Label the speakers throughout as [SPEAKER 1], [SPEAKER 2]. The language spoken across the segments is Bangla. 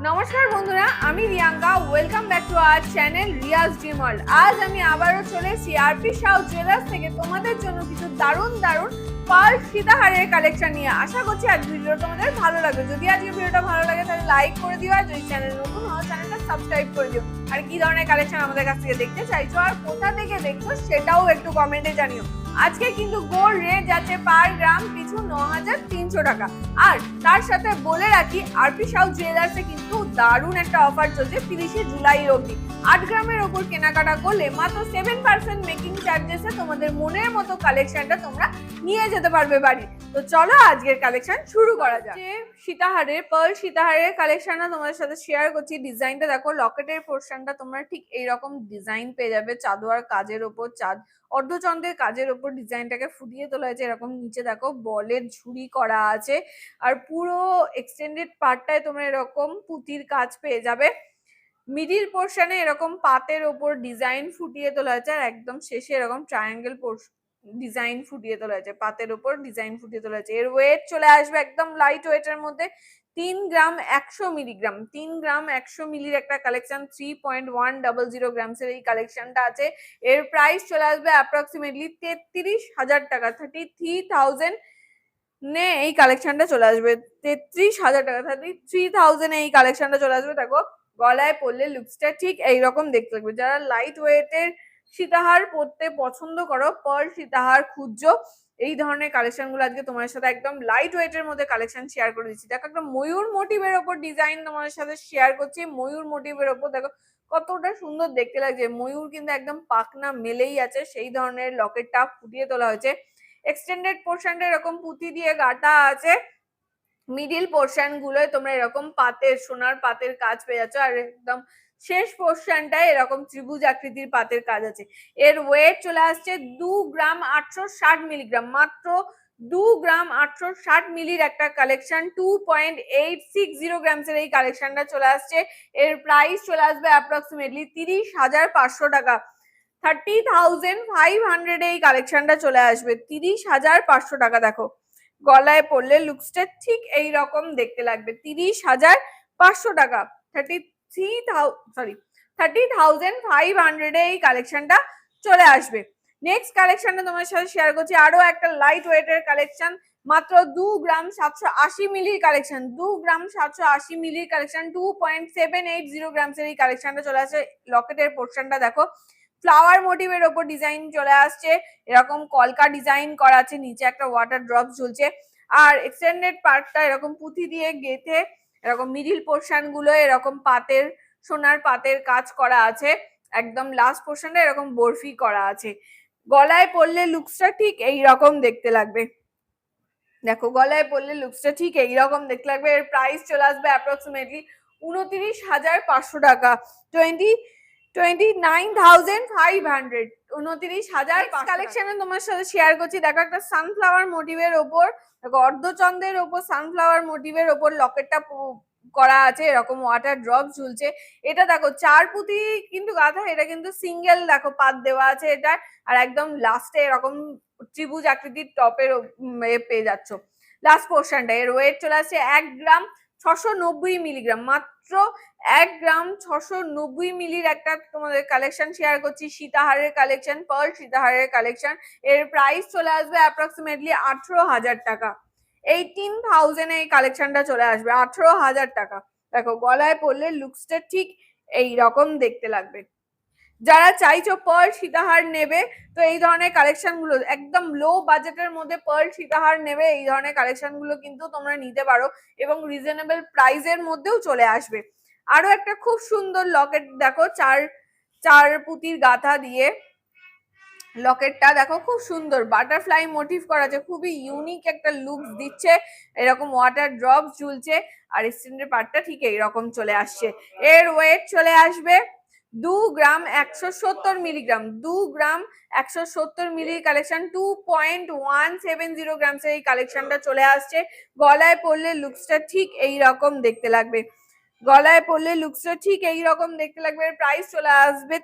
[SPEAKER 1] নমস্কার বন্ধুরা, আমি Riyanka. Welcome back to our channel Riya's dream আজ আমি আবারও চলে এসেছি আরপি সাউ জুয়েলার্স থেকে। তোমাদের জন্য কিছু দারুণ দারুণ পাল সীতাহারের কালেকশন নিয়ে। আশা করছি আজ ভিডিও তোমাদের ভালো লাগবে। যদি আজকে ভিডিওটা ভালো লাগে, তাহলে লাইক করে দিও। আর যদি চ্যানেল নতুন সাবস্ক্রাইব করে দিও। আর কি ধরনের কালেকশন আমাদের কাছ থেকে দেখতে চাইছো আর কোথা থেকে দেখছ সেটাও একটু কমেন্টে জানিও। আজকে কিন্তু গোল্ড রেট যাচ্ছে পার গ্রাম পিছু ন হাজার তিনশো টাকা। আর তার সাথে বলে রাখি, আরপি সাউথ জুয়েলার্সে কিন্তু দারুণ একটা অফার চলছে তিরিশে জুলাই অবধি। আট গ্রামের ওপর কেনাকাটা করলে মাত্র সেভেন পার্সেন্ট মেকিং চার্জেসে তোমাদের মনের মতো কালেকশনটা তোমরা নিয়ে যেতে পারবে বাড়ি তো চলো আজকের কালেকশন শুরু করা যাক। সীতাহারের পার্ল সীতাহারের কালেকশনটা তোমাদের সাথে শেয়ার করছি ডিজাইনটা দেখো লকেটের পোর্শনটা তোমরা ঠিক এইরকম ডিজাইন পেয়ে যাবে চাদোয়ার কাজের ওপর, চাঁদ, অর্ধচন্দ্রের কাজের ওপর ডিজাইনটাকে ফুটিয়ে তোলা হয়েছে, এরকম নিচে দেখো বলের ঝুড়ি করা আছে, আর পুরো এক্সটেন্ডেড পার্টটায় তোমরা এরকম পুঁতির কাজ পেয়ে যাবে। মিডিল পোর্শনে এরকম পাতের ওপর ডিজাইন ফুটিয়ে তোলা হয়েছে আর একদম শেষে এরকম ট্রায়াঙ্গেল ডিজাইন ফুটিয়ে তোলা হয়েছে পাতের ওপর ডিজাইন ফুটিয়ে তোলা হয়েছে। এর ওয়েট চলে আসবে একদম লাইট ওয়েটের মধ্যে তিন গ্রাম একশো মিলিগ্রাম তিন গ্রাম একশো মিলির একটা collection three point one double zero গ্রামসের এই কালেকশনটা আছে। এর প্রাইস চলে আসবে অ্যাপ্রক্সিমেটলি তেত্রিশ হাজার টাকা থার্টি থ্রি থাউজেন্ড নে এই কালেকশনটা চলে আসবে। তেত্রিশ হাজার টাকা থার্টি থ্রি থাউজেন্ড এই কালেকশনটা চলে আসবে, দেখো। গলায় পরলে লুকসটা ঠিক এইরকম দেখতে লাগবে। যারা লাইট ওয়েটের সীতাহার পরতে পছন্দ করো পার সীতাহার খুঁজছো এই ধরনের কালেকশনগুলো আজকে তোমার সাথে একদম লাইট ওয়েটের মধ্যে কালেকশন শেয়ার করে দিচ্ছি। দেখো একটা ময়ূর মোটিভের ওপর ডিজাইন তোমাদের সাথে শেয়ার করছি। ময়ূর মোটিভের ওপর দেখো কতটা সুন্দর দেখতে লাগছে। ময়ূর কিন্তু একদম পাকনা মেলেই আছে, সেই ধরনের লকেটটা ফুটিয়ে তোলা হয়েছে। এক্সটেন্ডেড পোর্শনটা এরকম পুঁতি দিয়ে গাটা আছে। মিডিল পোর্শন গুলোয় তোমরা এরকম পাতের, সোনার পাতের কাজ পেয়ে যাচ্ছ, আর একদম শেষ পোর্শনটায় এরকম ত্রিভুজ আকৃতির পাতের কাজ আছে। এর ওয়েট চলে আসছে দু গ্রাম আটশো ষাট মিলিগ্রাম মাত্র দু গ্রাম আটশো ষাট মিলির একটা collection two point eight six zero গ্রামসের এই কালেকশনটা চলে আসছে। এর প্রাইস চলে আসবে অ্যাপ্রক্সিমেটলি তিরিশ হাজার পাঁচশো টাকা। থার্টি থাউজেন্ড ফাইভ হান্ড্রেড এই কালেকশনটা চলে আসবে, তিরিশ হাজার পাঁচশো টাকা, দেখো। গলায় পড়লে লুকসটা ঠিক এই রকম দেখতে লাগবে। তিরিশ হাজার পাঁচশো টাকা। Thirty three sorry thirty thousand five hundred এই কালেকশনটা চলে আসবে। নেক্সট কালেকশনটা তোমার সাথে শেয়ার করছি। আরও একটা লাইট ওয়েটের কালেকশন মাত্র দু গ্রাম সাতশো আশি মিলির কালেকশন দু গ্রাম সাতশো আশি মিলির collection two point seven eight zero গ্রামসের এই কালেকশনটা চলে আসে। লকেটের পোর্শনটা দেখো। ফ্লাওয়ার মোটিভের ওপর ডিজাইন চলে আসছে। এরকম কলকা ডিজাইন করা আছে, নিচে একটা ওয়াটার ড্রপ ঝুলছে। আর এক্সটেন্ডেড পার্টটা এরকম পুঁথি দিয়ে গেথে, এরকম মিডিল পোর্শনগুলো এরকম পাতের, সোনার পাতের কাজ করা আছে। একদম লাস্ট পোর্শনটা এরকম বরফি করা আছে। গলায় পরলে লুকসটা ঠিক এই রকম দেখতে লাগবে। দেখো, গলায় পরলে লুকসটা ঠিক এই রকম দেখতে লাগবে। এর প্রাইস চলে আসবে অ্যাপ্রক্সিমেটলি উনত্রিশ হাজার পাঁচশো টাকা। Twenty twenty nine thousand five hundred উনত্রিশ হাজার কালেকশনে তোমার সাথে শেয়ার করছি। দেখো একটা সানফ্লাওয়ার মোটিভের ওপর দেখো অর্ধচন্দ্রের ওপর সানফ্লাওয়ার মোটিভের ওপর লকেটটা করা আছে এরকম ওয়াটার ড্রপ ঝুলছে। এটা দেখো চার পুঁতি কিন্তু গাথা এটা কিন্তু সিঙ্গেল দেখো পাত দেওয়া আছে এটা। আর একদম লাস্টে এরকম ত্রিভুজ আকৃতির টপের পেয়ে যাচ্ছ। লাস্ট পোর্শনটা এর ওয়েট চলে আসছে এক গ্রাম ছশো নব্বই মিলিগ্রাম মাত্র এক গ্রাম ছশো নব্বই মিলির একটা তোমাদের কালেকশন শেয়ার করছি। সীতাহারের কালেকশন পার সীতাহারের কালেকশন এর প্রাইস চলে আসবে অ্যাপ্রক্সিমেটলি আঠেরো হাজার টাকা। এইটিন থাউজেন্ড এই কালেকশনটা চলে আসবে, আঠেরো হাজার টাকা। দেখো, গলায় পড়লে লুকসটা ঠিক এই রকম দেখতে লাগবে। যারা চাইছো পার্ল সীতাহার নেবে, তো এই ধরনের কালেকশনগুলো, একদম লো বাজেটের মধ্যে পার্ল সীতাহার নেবে, এই ধরনের কালেকশনগুলো কিন্তু তোমরা নিতে পারো এবং রিজনেবল প্রাইসের মধ্যেও চলে আসবে। আরও একটা খুব সুন্দর লকেট দেখো, চার চার পুঁতির গাথা দিয়ে। লকেটটা দেখো, খুব সুন্দর বাটারফ্লাই মোটিভ করা আছে, খুবই ইউনিক একটা লুক দিচ্ছে, এরকম ওয়াটার ড্রপ ঝুলছে, আর স্টেন্ডের পার্টটা ঠিক এইরকম চলে আসছে। এর ওয়েট চলে আসবে দু গ্রাম একশো সত্তর মিলিগ্রাম, দু গ্রাম একশো সত্তর মিলির collection two point one seven zero গ্রামসের এই কালেকশনটা চলে আসছে। গলায় পড়লে লুকসটা ঠিক এই রকম দেখতে লাগবে। গলায় পড়লে লুকসটা ঠিক এই রকম দেখতে লাগবে। এর প্রাইস চলে আসবে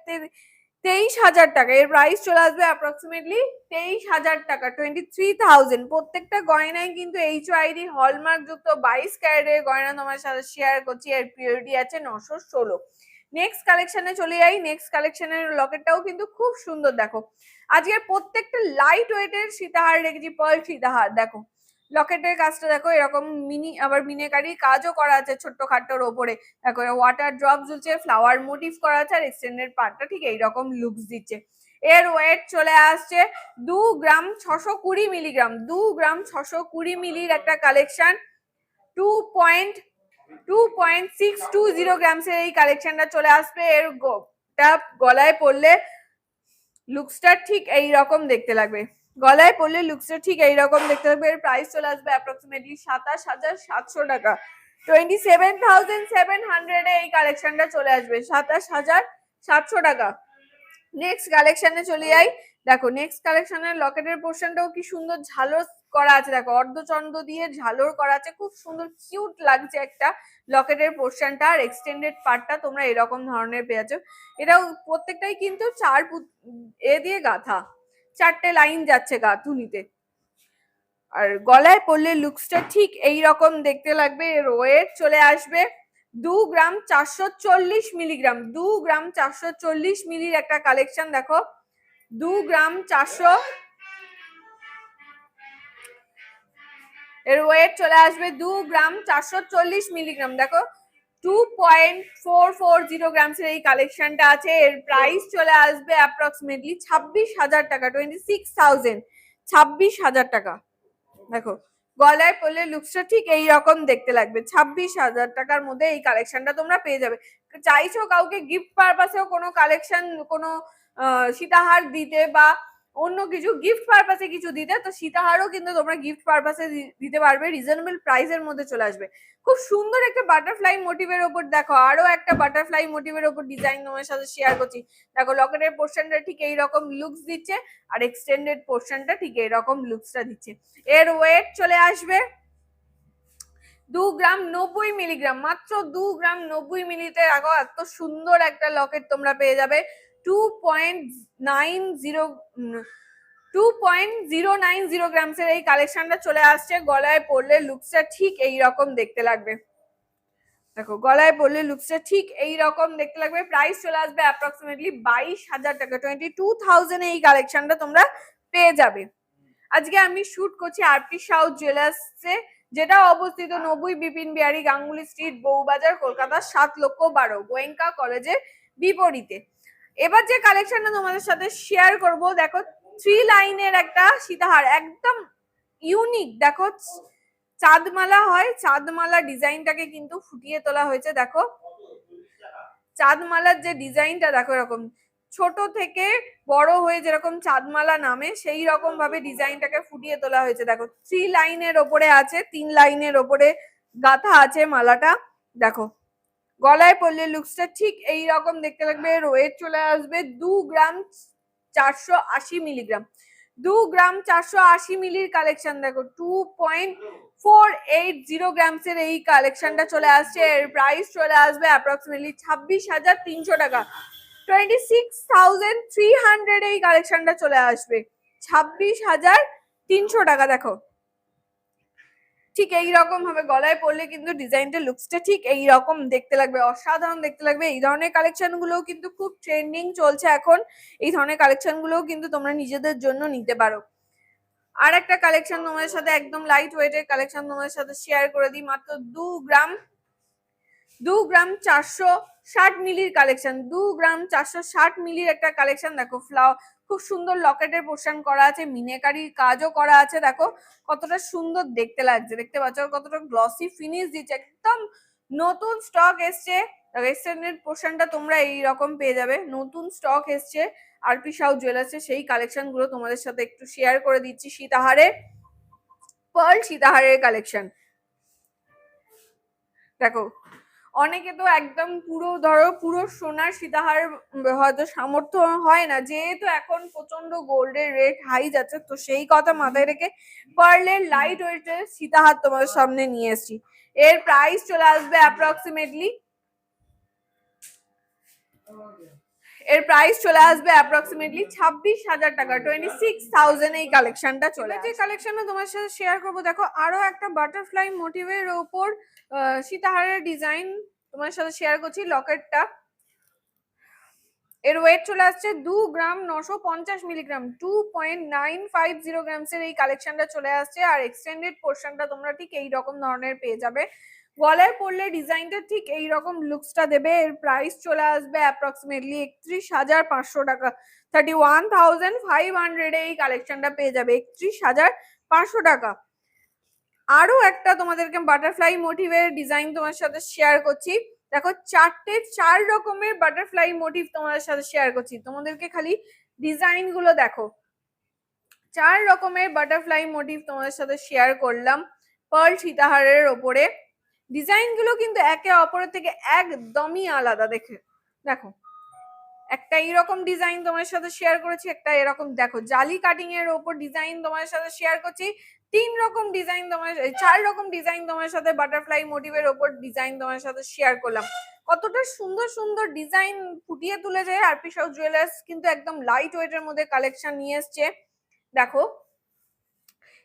[SPEAKER 1] তেইশ হাজার টাকা। এর প্রাইস চলে আসবে অ্যাপ্রক্সিমেটলি তেইশ হাজার টাকা টোয়েন্টি থ্রি থাউজেন্ড প্রত্যেকটা গয়নায় কিন্তু এইচ আইডি হলমার্ক যুক্ত বাইশ ক্যারেটের গয়না তোমার সাথে শেয়ার করছি। এর পিওরিটি আছে নশো ষোলো। নেক্সট কালেকশনে চলে যাই। নেক্সট কালেকশনের লকেটটাও কিন্তু খুব সুন্দর, দেখো। আজকের প্রত্যেকটা লাইট ওয়েটের সীতাহার রেখেছি পার্ল সীতাহার, দেখো। লকেটের কাজটা দেখো, এরকম মিনি আবার মিনেকারি কাজও করা আছে ছোট্ট খাট্টোর ওপরে। দেখো ওয়াটার ড্রপ ঝুলছে ফ্লাওয়ার মোটিভ করা আছে, আর এক্সটেন্ডেড পার্টটা ঠিক এইরকম লুকস দিচ্ছে। এর ওয়েট চলে আসছে দু গ্রাম ছশো কুড়ি মিলিগ্রাম দু গ্রাম ছশো কুড়ি মিলির একটা collection two point two point six two zero গ্রামসের এই কালেকশনটা চলে আসবে। এর গো- টা গলায় পড়লে লুকসটা ঠিক এই রকম দেখতে লাগবে। গলায় পড়লে লুকসটা ঠিক এই রকম দেখতে লাগবে। এর প্রাইস চলে আসবে অ্যাপ্রক্সিমেটলি সাতাশ হাজার সাতশো টাকা। টোয়েন্টি সেভেন থাউজেন্ড সেভেন হান্ড্রেডে এই কালেকশনটা চলে আসবে। সাতাশ হাজার সাতশো টাকা। নেক্সট কালেকশনে চলে যাই। দেখো নেক্সট কালেকশনের লকেটের পোর্শনটাও কি সুন্দর ঝালর করা আছে। দেখো, অর্ধচন্দ্র দিয়ে ঝালর করা আছে। খুব সুন্দর কিউট লাগছে একটা লকেটের পোর্শনটা আর এক্সটেন্ডেড পার্টটা তোমরা এরকম ধরনের পেয়েছ। এটাও প্রত্যেকটাই কিন্তু চার এ দিয়ে গাঁথা। চারটে লাইন যাচ্ছে গাঁথুনিতে। আর গলায় পড়লে লুকসটা ঠিক এই রকম দেখতে লাগবে। ওয়েট চলে আসবে দু গ্রাম চারশো চল্লিশ মিলিগ্রাম দু গ্রাম চারশো চল্লিশ মিলির একটা কালেকশন দেখো। দু গ্রাম চারশো এর ওয়েট চলে আসবে দু গ্রাম চারশো চল্লিশ মিলিগ্রাম দেখো two point four four zero গ্রামসের এই কালেকশনটা আছে। এর প্রাইস চলে আসবে অ্যাপ্রক্সিমেটলি ছাব্বিশ হাজার টাকা টোয়েন্টি সিক্স থাউজেন্ড ছাব্বিশ হাজার টাকা। দেখো, গলায় পড়লে লুকসটা ঠিক এই রকম দেখতে লাগবে। ছাব্বিশ হাজার টাকার মধ্যে এই কালেকশনটা তোমরা পেয়ে যাবে। চাইছো কাউকে গিফট পারপাসেও কোনো কালেকশন কোনো সীতাহার দিতে বা অন্য কিছু গিফট পারপাসে কিছু দিতে, তো সীতাহারও কিন্তু তোমরা গিফট পারপাসে দিতে পারবে। রিজনেবল প্রাইসের মধ্যে চলে আসবে। খুব সুন্দর একটা বাটারফ্লাই মোটিভের ওপর দেখো, আরও একটা বাটারফ্লাই মোটিভের ওপর ডিজাইন তোমার সাথে শেয়ার করছি। দেখো লকেটের পোর্শনটা ঠিক এই রকম লুকস দিচ্ছে, আর এক্সটেন্ডেড পোর্শনটা ঠিক এই রকম লুকসটা দিচ্ছে। এর ওয়েট চলে আসবে দু গ্রাম নব্বই মিলিগ্রাম মাত্র দু গ্রাম নব্বই মিলিতে রাখো এত সুন্দর একটা লকেট তোমরা পেয়ে যাবে। Two point nine zero two point zero nine zero গ্রামসের এই কালেকশনটা চলে আসছে। গলায় পড়লে ঠিক দেখতে লাগবে। দেখো, গলায় পড়লে ঠিক দেখতে লাগবে। প্রাইস চলে আসবে অ্যাপ্রক্সিমেটলি বাইশ হাজার টাকা। টোয়েন্টি টু থাউজেন্ড এই কালেকশনটা তোমরা পেয়ে যাবে। আজকে আমি শুট করছি আরপি সাউথ জুয়েলার্সে যেটা অবস্থিত নব্বই বিপিন বিহারি গাঙ্গুলি স্ট্রিট বউবাজার, কলকাতা, সাত লক্ষ বারো, গোয়েঙ্কা কলেজের বিপরীতে। এবার যে কালেকশনটা তোমাদের সাথে শেয়ার করব, দেখো থ্রি লাইনের একটা সীতাহার, একদম ইউনিক দেখো, চাঁদমালা হয়, চাঁদমালা ডিজাইনটাকে কিন্তু ফুটিয়ে তোলা হয়েছে, দেখো। চাঁদমালার যে ডিজাইনটা দেখো এরকম, ছোট থেকে বড় হয়ে যেরকম চাঁদমালা নামে, সেই রকম ভাবে ডিজাইনটাকে ফুটিয়ে তোলা হয়েছে, দেখো। থ্রি লাইনের ওপরে আছে, তিন লাইনের ওপরে গাথা আছে মালাটা, দেখো। গলায় পড়লে লুকসটা ঠিক এই রকম দেখতে লাগবে। ওয়েট চলে আসবে দু গ্রাম চারশো আশি মিলিগ্রাম দু গ্রাম চারশো আশি মিলির কালেকশন দেখো two point four eight zero গ্রামসের এই কালেকশনটা চলে আসছে। এর প্রাইস চলে আসবে অ্যাপ্রক্সিমেটলি ছাব্বিশ হাজার তিনশো টাকা। Twenty six thousand three hundred এই কালেকশনটা চলে আসবে। ছাব্বিশ হাজার তিনশো টাকা দেখো। ঠিক এই রকম ভাবে গলায় পড়লে কিন্তু ডিজাইনটা লুকসটা ঠিক এই রকম দেখতে লাগবে, অসাধারণ দেখতে লাগবে। এই ধরনের কালেকশন গুলোও কিন্তু খুব ট্রেন্ডিং চলছে এখন। এই ধরনের কালেকশন গুলোও কিন্তু তোমরা নিজেদের জন্য নিতে পারো। আর একটা কালেকশন তোমাদের সাথে একদম লাইট ওয়েটের কালেকশন তোমাদের সাথে শেয়ার করে দিই, মাত্র দু গ্রাম। দু গ্রাম চারশো ষাট মিলির কালেকশন দু গ্রাম চারশো ষাট মিলির একটা কালেকশন দেখো ফ্লাওয়ার খুব সুন্দর লকেটের পোর্শন করা আছে মিনেকারি কাজও করা আছে। দেখো কতটা সুন্দর দেখতে লাগছে, দেখতে পাচ্ছ? কতটা গ্লসি ফিনিশ দিচ্ছে। একদম নতুন স্টক এসছে। এক্সটেন্ডেড পোর্শনটা তোমরা এই রকম পেয়ে যাবে। নতুন স্টক এসছে। আরপি সাউ জুয়েলার্সে সেই কালেকশনগুলো তোমাদের সাথে একটু শেয়ার করে দিচ্ছি। সীতাহারের পার্ল সীতাহারের কালেকশন দেখো অনেকে তো একদম পুরো ধরো পুরো সোনার সীতাহার হয়তো সামর্থ্য হয় না। যেহেতু এখন প্রচণ্ড গোল্ডের রেট হাই যাচ্ছে তো সেই কথা মাথায় রেখে পার্লের লাইট ওয়েটের সীতাহার তোমাদের সামনে নিয়ে এসেছি। এর প্রাইস চলে আসবে অ্যাপ্রক্সিমেটলি এর প্রাইস চলে আসবে অ্যাপ্রক্সিমেটলি ছাব্বিশ হাজার টাকা। টোয়েন্টি সিক্স থাউজেন্ড এই কালেকশনটা চলে যে কালেকশনটা তোমার সাথে শেয়ার করব দেখো আরও একটা বাটারফ্লাই মোটিভের ওপর সীতাহারের ডিজাইন তোমার সাথে শেয়ার করছি, লকেটটা। এর ওয়েট চলে আসছে দু গ্রাম নশো পঞ্চাশ milligram two point nine five zero গ্রামসের এই কালেকশনটা চলে আসছে। আর এক্সটেন্ডেড পোর্শনটা তোমরা ঠিক এই রকম ধরনের পেয়ে যাবে। গলায় পড়লে ডিজাইনটা ঠিক এই রকম লুকসটা দেবে। এর প্রাইস চলে আসবে অ্যাপ্রক্সিমেটলি একত্রিশ হাজার পাঁচশো টাকা। Thirty one thousand five hundred এই কালেকশনটা পেয়ে যাবে, একত্রিশ হাজার পাঁচশো টাকা। আরও একটা তোমাদেরকে বাটারফ্লাই মোটিভের ডিজাইন তোমার সাথে শেয়ার করছি। দেখো, চারটে চার রকমের বাটারফ্লাই মোটিভ তোমাদের সাথে শেয়ার করছি। তোমাদেরকে খালি ডিজাইনগুলো দেখো। চার রকমের বাটারফ্লাই মোটিভ তোমাদের সাথে শেয়ার করলাম পার্ল সীতাহারের ওপরে। ডিজাইনগুলো কিন্তু একে অপরের থেকে একদমই আলাদা দেখে। দেখো, একটা এইরকম ডিজাইন তোমার সাথে শেয়ার করেছি, একটা এরকম দেখো। জালি কাটিং এর ওপর ডিজাইন তোমার সাথে শেয়ার করছি। তিন রকম ডিজাইন তোমার চার রকম ডিজাইন তোমার সাথে বাটারফ্লাই মোটিভের ওপর ডিজাইন তোমার সাথে শেয়ার করলাম। কতটা সুন্দর সুন্দর ডিজাইন ফুটিয়ে তুলেছে আরপি সাউ জুয়েলার্স কিন্তু একদম লাইট ওয়েটের মধ্যে কালেকশন নিয়ে এসছে। দেখো,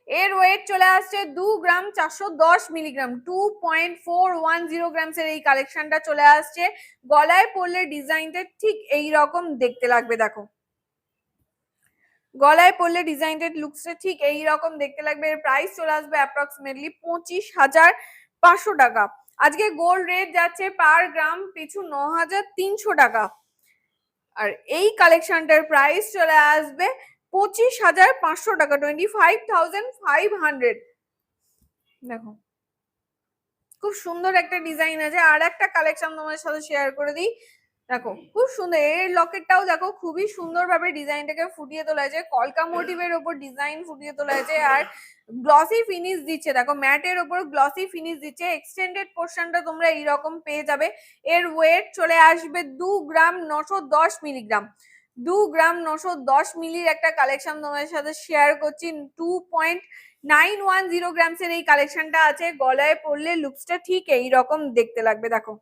[SPEAKER 1] এর ওয়েট চলে আসছে দু গ্রাম চারশো দশ milligram two point four one zero grams এর এই কালেকশনটা চলে আসছে। গলায় পরলে ডিজাইনটা ঠিক এই রকম দেখতে লাগবে, দেখো। গলায় পড়লে ডিজাইনটা লুকসটা ঠিক এই রকম দেখতে লাগবে। এর প্রাইস চলে আসবে অ্যাপ্রক্সিমেটলি পঁচিশ হাজার পাঁচশো টাকা। আজকে গোল্ড রেট যাচ্ছে পার গ্রাম পিছু ন হাজার তিনশো টাকা। আর এই কালেকশনটার প্রাইস চলে আসবে পঁচিশ হাজার পাঁচশো টাকা twenty five thousand five hundred দেখো, খুব সুন্দর একটা ডিজাইন আছে। আর একটা কালেকশন তোমার সাথে শেয়ার করে দিই। দেখো, খুব সুন্দর, এর লকেটটাও দেখো, খুবই সুন্দর ভাবে ডিজাইনটাকে ফুটিয়ে তোলা হয়েছে। কলকা মোটিভের ওপর ডিজাইন ফুটিয়ে তোলা হয়েছে আর গ্লসি ফিনিশ দিচ্ছে। দেখো, ম্যাটের ওপর গ্লসি ফিনিশ দিচ্ছে। এক্সটেন্ডেড পোর্শনটা তোমরা এইরকম পেয়ে যাবে। এর ওয়েট চলে আসবে দু গ্রাম নশো দশ মিলিগ্রাম দু গ্রাম নশো দশ মিলির একটা কালেকশন তোমাদের সাথে শেয়ার করছি। Two point nine one zero গ্রামসের এই কালেকশনটা আছে। গলায় পরলে লুকসটা ঠিক এইরকম দেখতে লাগবে, দেখো।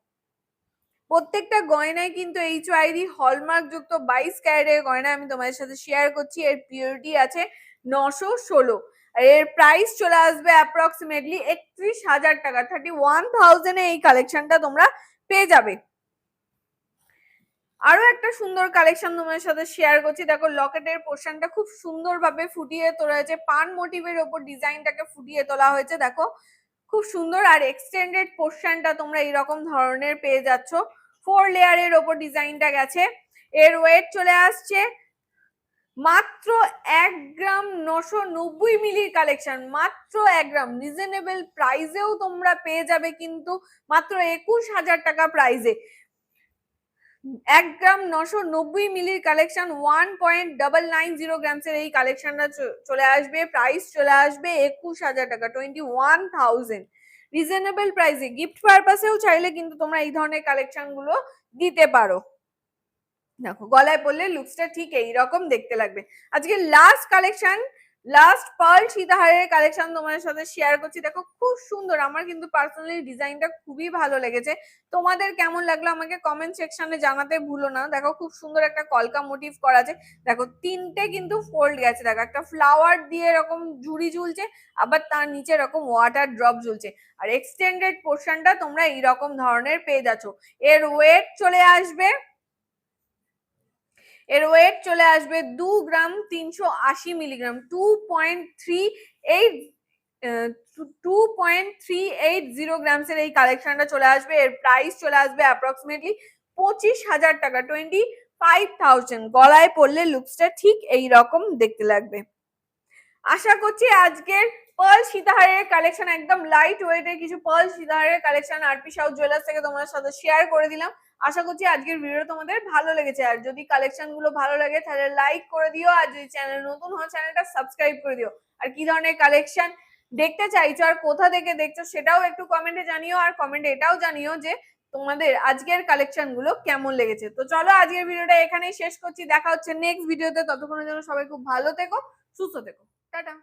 [SPEAKER 1] প্রত্যেকটা গয়নায় কিন্তু এইচ আইডি হলমার্ক যুক্ত বাইশ ক্যারেটের গয়না আমি তোমাদের সাথে শেয়ার করছি। এর পিওরিটি আছে নশো ষোলো। আর এর প্রাইস চলে আসবে অ্যাপ্রক্সিমেটলি একত্রিশ হাজার টাকা। থার্টি ওয়ান থাউজেন্ডে এই কালেকশনটা তোমরা পেয়ে যাবে। আরও একটা সুন্দর কালেকশন তোমাদের সাথে শেয়ার করছি। দেখো লকেটের পোর্শনটা খুব সুন্দরভাবে ফুটিয়ে তোলা হয়েছে। পান মোটিভের ওপর ডিজাইনটাকে ফুটিয়ে তোলা হয়েছে। দেখো খুব সুন্দর। আর এক্সটেন্ডেড পোর্শনটা তোমরা এরকম ধরনের পেয়ে যাচ্ছ। ফোর লেয়ারের ওপর ডিজাইনটা গেছে। এর ওয়েট চলে আসছে মাত্র এক গ্রাম নশো নব্বই মিলির কালেকশন মাত্র এক গ্রাম। রিজনেবল প্রাইজেও তোমরা পেয়ে যাবে কিন্তু মাত্র একুশ হাজার টাকা প্রাইজে এক গ্রাম নশো নব্বই মিলির collection one point double nine zero গ্রামসের এই কালেকশনটা চলে আসবে। প্রাইস চলে আসবে একুশ হাজার টাকা টোয়েন্টি ওয়ান থাউজেন্ড রিজনেবল প্রাইসে গিফট পারপাসেও চাইলে কিন্তু তোমরা এই ধরনের কালেকশনগুলো দিতে পারো। দেখো, গলায় পড়লে লুকসটা ঠিক এইরকম দেখতে লাগবে। আজকে লাস্ট কালেকশন লাস্ট পার্ল সীতাহারের কালেকশন তোমাদের সাথে শেয়ার করছি। দেখো, খুব সুন্দর। আমার কিন্তু পার্সোনালি ডিজাইনটা খুবই ভালো লেগেছে। তোমাদের কেমন লাগল আমাকে কমেন্ট সেকশনে জানাতে ভুলো না। দেখো, খুব সুন্দর একটা কলকা মোটিভ করা আছে। দেখো, তিনটে কিন্তু ফোল্ড গেছে। দেখো, একটা ফ্লাওয়ার দিয়ে এরকম ঝুড়ি ঝুলছে, আবার তার নিচে এরকম ওয়াটার ড্রপ ঝুলছে। আর এক্সটেন্ডেড পোর্শনটা তোমরা এইরকম ধরনের পেয়ে যাচ্ছ। এর ওয়েট চলে আসবে এর ওয়েট চলে আসবে দু গ্রাম তিনশো আশি milligram two point three eight two point three eight zero গ্রামসের এই কালেকশনটা চলে আসবে। এর প্রাইস চলে আসবে অ্যাপ্রক্সিমেটলি পঁচিশ হাজার টাকা টোয়েন্টি ফাইভ থাউজেন্ড গলায় পড়লে লুকসটা ঠিক এই রকম দেখতে লাগবে। আশা করছি আজকের পার্ল সীতাহারের কালেকশন একদম লাইট ওয়েটের কিছু পার্ল সীতাহারের কালেকশন আরপি সাউথ জুয়েলার্স থেকে তোমাদের সাথে শেয়ার করে দিলাম। আশা করছি আজকের ভিডিও তোমাদের ভালো লেগেছে। আর যদি কালেকশনগুলো ভালো লাগে, তাহলে লাইক করে দিও। আর যদি চ্যানেল নতুন হয় চ্যানেলটা সাবস্ক্রাইব করে দিও। আর কি ধরনের কালেকশন দেখতে চাইছো আর কোথা থেকে দেখছ, সেটাও একটু কমেন্টে জানিও। আর কমেন্টে এটাও জানিও যে তোমাদের আজকের কালেকশনগুলো কেমন লেগেছে। তো চলো আজকের ভিডিওটা এখানেই শেষ করছি। দেখা হচ্ছে নেক্সট ভিডিওতে ততক্ষণের জন্য সবাই খুব ভালো থেকো, সুস্থ থেকো। টাটা।